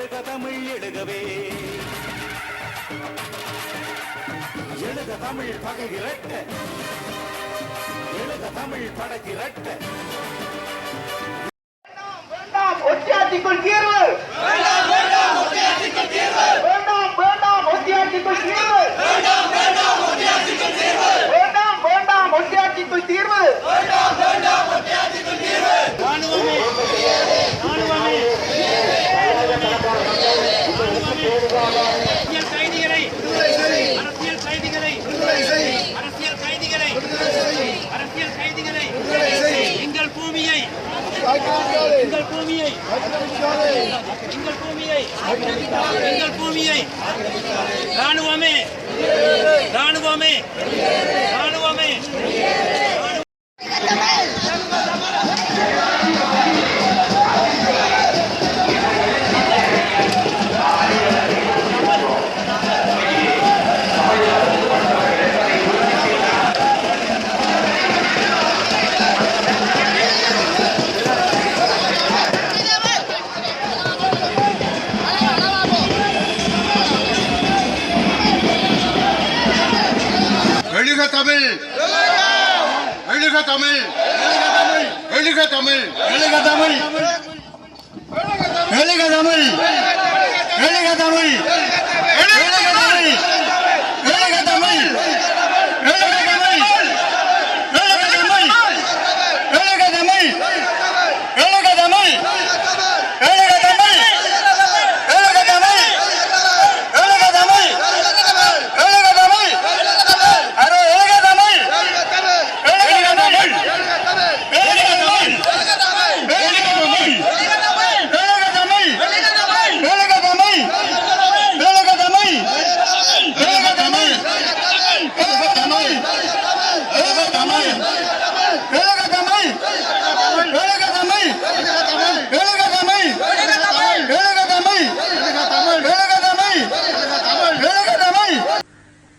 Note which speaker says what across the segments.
Speaker 1: எழுக தமிழ் எழுகவே எழுக தமிழ் பகை இரட்ட. எழுக தமிழ் படகு இரட்ட
Speaker 2: வேண்டாம் ஒத்தியாட்சிக்குள்
Speaker 3: எங்கள் பூமியை எங்கள் பூமியை எங்கள் பூமியை. ராணுவமே ராணுவமே ராணுவமே.
Speaker 4: எழுக தமிழ் எழுக தமிழ் எழுக தமிழ் எழுக தமிழ் எழுக தமிழ் எழுக தமிழ் எழுக தமிழ்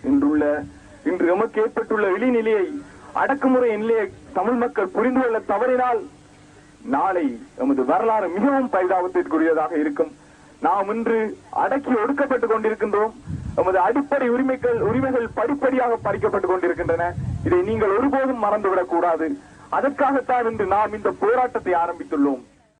Speaker 5: இன்றுள்ள இன்று எமக்கு ஏற்பட்டுள்ள வெளிநிலையை அடக்குமுறை நிலையை தமிழ் மக்கள் புரிந்து கொள்ள தவறினால் நாளை நமது வரலாறு மிகவும் பரிதாபத்திற்குரியதாக இருக்கும். நாம் இன்று அடக்கி ஒடுக்கப்பட்டுக் கொண்டிருக்கின்றோம். நமது அடிப்படை உரிமைகள் உரிமைகள் படிப்படியாக பறிக்கப்பட்டுக் கொண்டிருக்கின்றன. இதை நீங்கள் ஒருபோதும் மறந்துவிடக் கூடாது அதற்காகத்தான் இன்று நாம் இந்த போராட்டத்தை ஆரம்பித்துள்ளோம்.